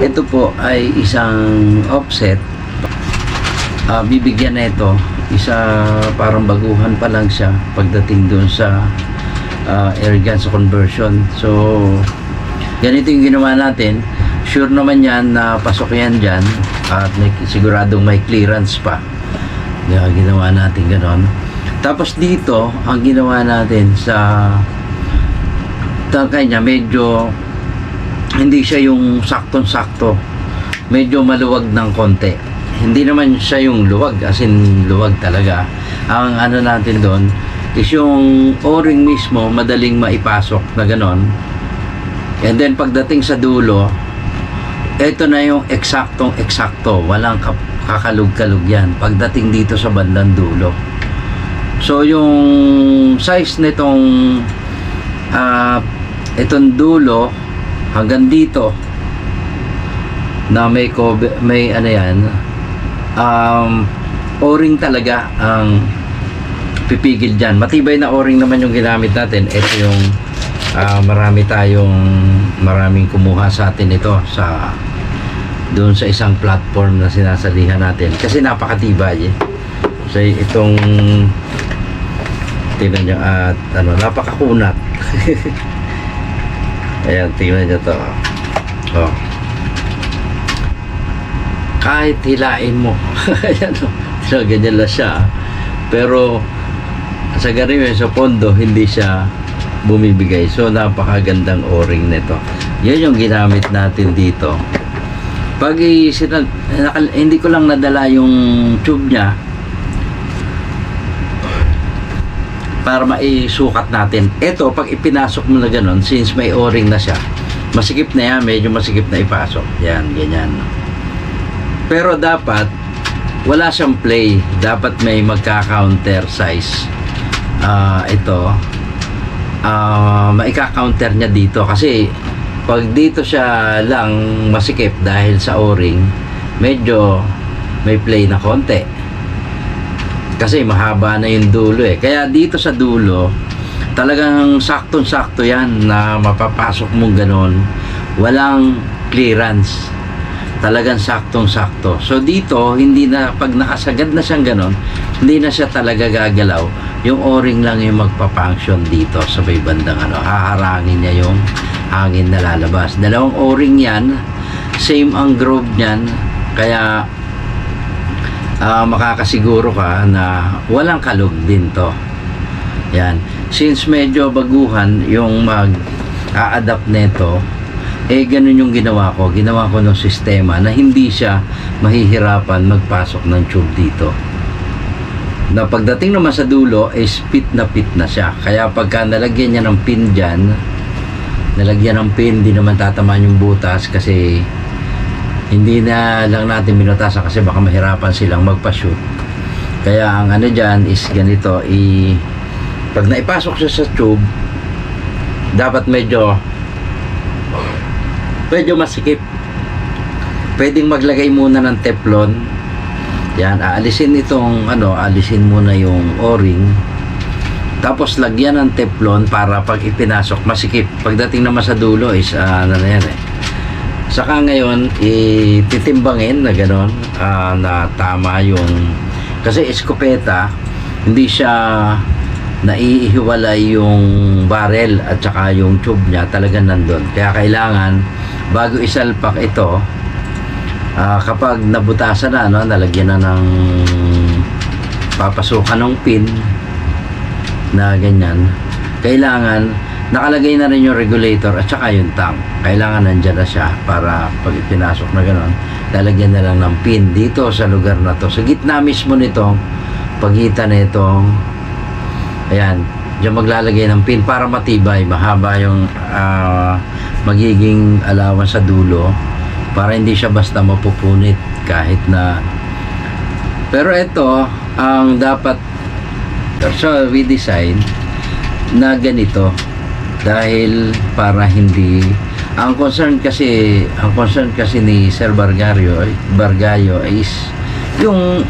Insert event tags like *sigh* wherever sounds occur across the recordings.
Ito po ay isang offset. Ah, bibigyan na ito. Isa parang baguhan pa lang siya pagdating doon sa ah, air gun sa conversion. So, ganito yung ginawa natin. Sure naman yan na pasok yan dyan at may, siguradong may clearance pa. Kaya ginawa natin ganon. Tapos dito, ang ginawa natin sa tangkay niya, medyo hindi siya yung saktong-sakto. Medyo maluwag ng konti. Hindi naman siya yung luwag, as in luwag talaga. Ang ano natin doon is yung o-ring mismo madaling maipasok na ganon. And then pagdating sa dulo, ito na yung eksaktong eksakto. Walang kakalug-kalug yan. Pagdating dito sa bandang dulo. So yung size nitong ah itong dulo hanggang dito na may cover, may ano yan um, o-ring talaga ang pipigil dyan. Matibay na o-ring naman yung ginamit natin. Ito yung ah, marami tayong maraming kumuha sa atin ito sa doon sa isang platform na sinasalihan natin. Kasi napakatibay eh. so itong tingnan nyo at ano napakakunat *laughs* ayan tingnan nyo to. Oh. Kahit hilain mo. *laughs* Ayan o so, ganyan lang siya. Pero sa ganun sa pondo hindi siya bumibigay. So napakagandang o-ring nito. Yan yung ginamit natin dito. Pag nakal- hindi ko lang nadala yung tube niya para maisukat natin. Ito, pag ipinasok mo na ganun, since may o-ring na siya, masikip na yan, medyo masikip na ipasok. Yan, ganyan. Pero dapat, wala siyang play. Dapat may magka-counter size. Ah, ito, ah maika-counter niya dito. Kasi, pag dito siya lang masikip dahil sa o-ring, medyo may play na konti kasi mahaba na yung dulo eh. Kaya dito sa dulo, talagang saktong-sakto yan na mapapasok mong ganon. Walang clearance. Talagang saktong-sakto. So dito, hindi na, pag nakasagad na siyang ganon, hindi na siya talaga gagalaw. Yung o-ring lang yung magpa-function dito sa may bandang ano. Haharangin niya yung hangin na lalabas. Dalawang o-ring yan. Same ang groove niyan. Kaya ah, makakasiguro ka na walang kalog din to. Yan. Since medyo baguhan yung mag a-adapt nito, eh ganun yung ginawa ko. Ginawa ko ng sistema na hindi siya mahihirapan magpasok ng tube dito. Na pagdating naman sa dulo, eh pit na pit na siya. Kaya pagka nalagyan niya ng pin dyan, nalagyan ng pin, di naman tatamaan yung butas kasi hindi na lang natin minutasan kasi baka mahirapan silang magpa-shoot. Kaya ang ano dyan is ganito, i pag naipasok siya sa tube, dapat medyo medyo masikip. Pwedeng maglagay muna ng teflon. Yan, aalisin itong ano, alisin muna yung o-ring. Tapos lagyan ng teflon para pag ipinasok masikip. Pagdating naman sa dulo is ah, ano na yan eh. Saka ngayon, ititimbangin na gano'n, ah, na tama yung... Kasi eskopeta, hindi siya naiihiwalay yung barrel at saka yung tube niya talagang nandun. Kaya kailangan, bago isalpak ito, ah, kapag nabutasan na, no, nalagyan na ng papasukan ng pin na ganyan, kailangan nakalagay na rin yung regulator at saka yung tank. Kailangan nandyan na siya para pag ipinasok na gano'n, lalagyan na lang ng pin dito sa lugar na to. Sa gitna mismo nito, pagitan na itong, ayan, diyan maglalagay ng pin para matibay, mahaba yung ah, magiging alawan sa dulo para hindi siya basta mapupunit kahit na pero ito ang dapat so we design na ganito dahil para hindi ang concern kasi ang concern kasi ni Sir Bargario Bargayo is yung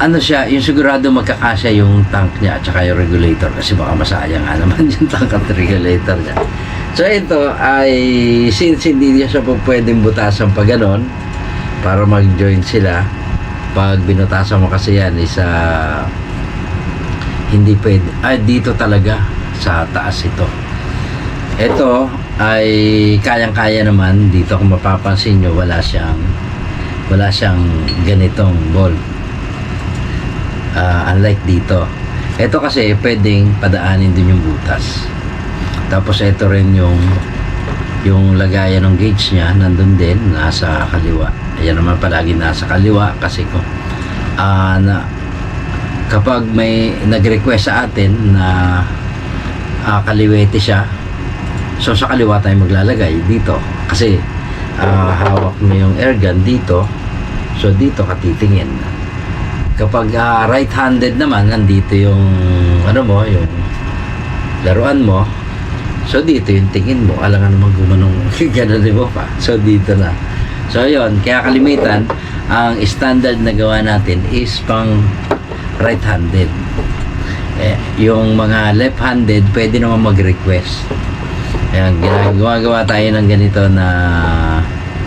ano siya, yung sigurado magkakasya yung tank niya at saka yung regulator kasi baka masayang nga naman *laughs* yung tank at regulator niya. So ito ay since hindi niya siya po pwedeng butasan pa ganon para mag-join sila pag binutasan mo kasi yan is ah, hindi pwede ay dito talaga sa taas ito. Ito ay kayang-kaya naman. Dito kung mapapansin nyo wala siyang wala siyang ganitong bolt Ah, unlike dito. Ito kasi pwedeng padaanin din yung butas. Tapos ito rin yung yung lagayan ng gauge niya nandun din nasa kaliwa. Ayan naman palagi nasa kaliwa kasi ko ah na kapag may nag-request sa atin na ah, kaliwete siya. So sa kaliwa tayo maglalagay dito. Kasi ah, hawak mo yung air dito. So dito ka titingin. Kapag ah, right-handed naman nandito yung ano mo yung laruan mo. So dito yung tingin mo, alam nga naman gumanong *laughs* gano'n mo pa. So dito na. So yon kaya kalimitan, ang standard na gawa natin is pang right-handed. Eh, yung mga left-handed, pwede naman mag-request. Ayan, gumagawa tayo ng ganito na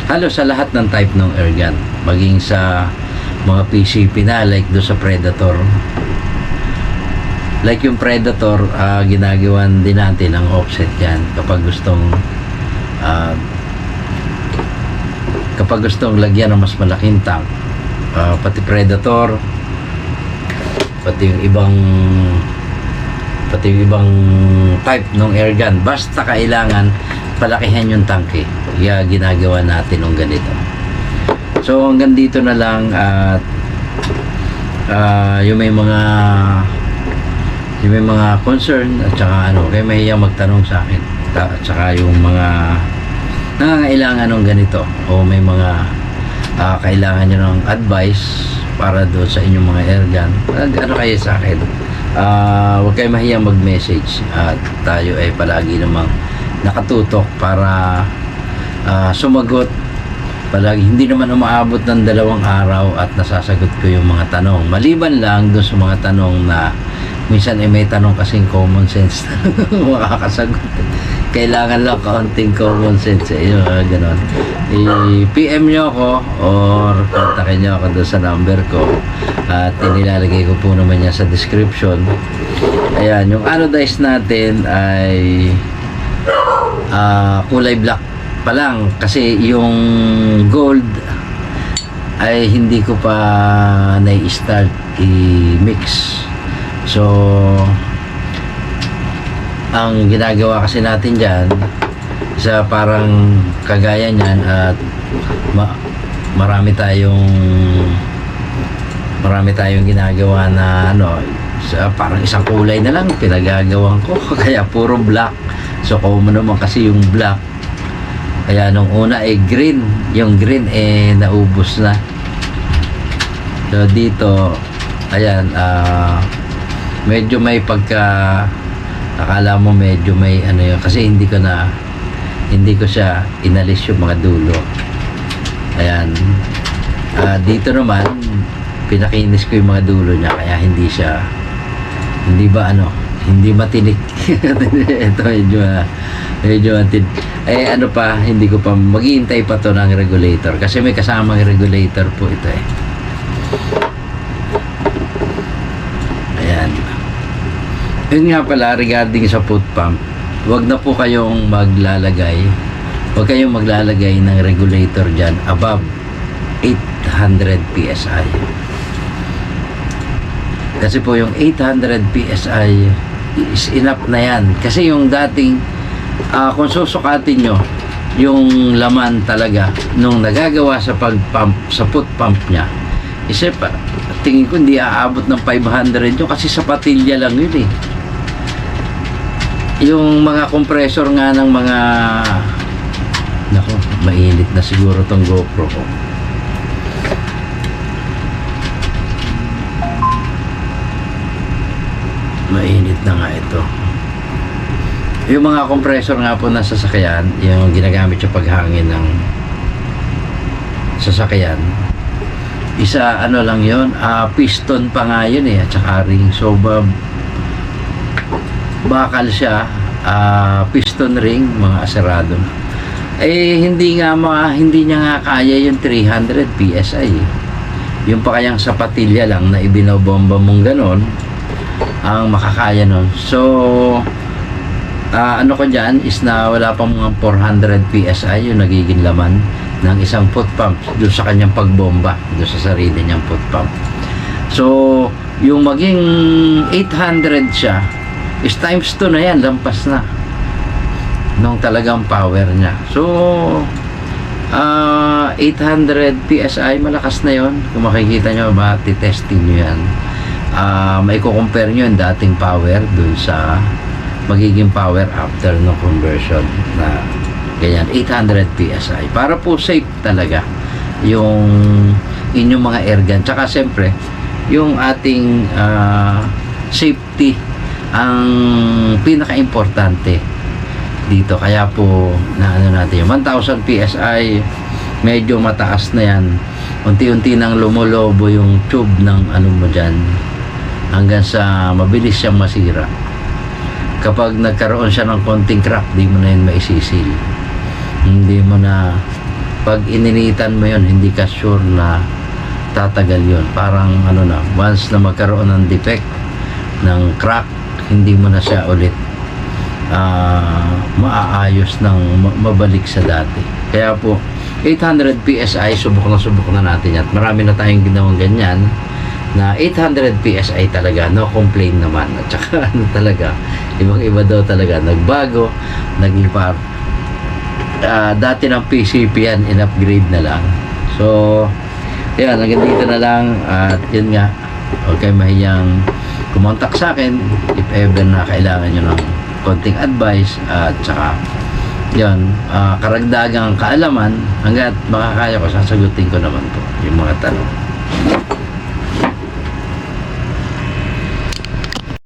halos sa lahat ng type ng airgun. Maging sa mga PCP na, like do sa Predator, like yung Predator, ah, ginagawan din natin ang offset yan kapag gustong ah, kapag gustong lagyan ng mas malaking tank. Ah, pati Predator, pati yung ibang pati yung ibang type ng airgun. Basta kailangan palakihan yung tanke. Kaya ginagawa natin ng ganito. So hanggang dito na lang at ah, yung may mga yung may mga concern at saka ano, kaya mahiyang magtanong sa akin. At saka yung mga nangangailangan ng ganito o may mga ah, kailangan nyo ng advice para doon sa inyong mga airgun. Mag- Ano kayo sa akin? Ah, huwag kayo mahiyang mag-message at tayo ay palagi namang nakatutok para ah, sumagot palagi hindi naman umaabot ng dalawang araw at nasasagot ko yung mga tanong maliban lang doon sa mga tanong na minsan ay may tanong kasing common sense. *laughs* Makakasagot. Kailangan lang kaunting common sense eh, yung mga ganon. i-PM nyo ako or kontakin nyo ako doon sa number ko. At inilalagay ko po naman yan sa description. Ayan yung anodize natin ay ah, kulay black pa lang. Kasi yung gold ay hindi ko pa na-start i-mix so ang ginagawa kasi natin dyan sa parang kagaya niyan at ma- marami tayong marami tayong ginagawa na ano sa parang isang kulay na lang pinagagawan ko. *laughs* Kaya puro black. So common naman kasi yung black. Kaya nung una eh green. Yung green eh naubos na. So dito ayan ah medyo may pagka akala mo medyo may ano yun kasi hindi ko na hindi ko siya inalis yung mga dulo. Ayan. Ah, dito naman pinakinis ko yung mga dulo niya kaya hindi siya hindi ba ano hindi matinik. *laughs* Ito medyo ah, medyo matin eh ano pa hindi ko pa maghihintay pa to ng regulator kasi may kasamang regulator po ito eh ayan yun nga pala regarding sa foot pump wag na po kayong maglalagay. Wag kayong maglalagay ng regulator dyan above 800 PSI kasi po yung 800 PSI is enough na yan. Kasi yung dating ah, kung susukatin nyo yung laman talaga nung nagagawa sa pag-pump sa foot pump niya isip pa tingin ko hindi aabot ng 500 yun kasi sa patilya lang yun eh yung mga compressor nga ng mga nako mainit na siguro tong GoPro ko. Mainit na nga ito. Yung mga compressor nga po ng sasakyan yung ginagamit sa paghangin ng sasakyan isa ano lang yon ah, piston pa nga yun eh at saka ring so bakal siya ah, piston ring, mga asarado. Eh, hindi nga mga, hindi niya nga kaya yung 300 PSI. Yung pa kayang sapatilya lang na ibinobomba mong ganon, ang makakaya nun. So, ah, ano ko dyan is na wala pang mga 400 PSI yung nagiging laman ng isang foot pump doon sa kanyang pagbomba, doon sa sarili niyang foot pump. So, yung maging 800 siya, is times 2 na yan, lampas na. Nung talagang power niya. So, ah 800 PSI, malakas na yon Kung makikita nyo, ba, testing nyo yan. Ah, may compare nyo yung dating power dun sa magiging power after no conversion na ganyan 800 PSI para po safe talaga yung inyong mga air gun tsaka siyempre yung ating ah, safety ang pinaka-importante dito. Kaya po na ano natin yung 1000 PSI medyo mataas na yan. Unti-unti nang lumulobo yung tube ng ano mo dyan. Hanggang sa mabilis siyang masira. Kapag nagkaroon siya ng konting crack di mo na yun maisisil hindi mo na pag ininitan mo yun hindi ka sure na tatagal yun. Parang ano na once na magkaroon ng defect ng crack hindi mo na siya ulit ah, maaayos ng ma- mabalik sa dati kaya po 800 PSI subok na subok na natin yan marami na tayong ginawang ganyan na 800 PSI talaga, no complaint naman. At saka *laughs* ano talaga, ibang iba daw talaga, nagbago, naging par, ah, dati ng PCP yan, in-upgrade na lang. So, yan, hanggang dito na lang. At yun nga, kayo mahiyang kumontak sa akin if ever na kailangan nyo ng konting advice at saka yun, ah, karagdagang kaalaman hanggat makakaya ko, sasagutin ko naman po yung mga tanong.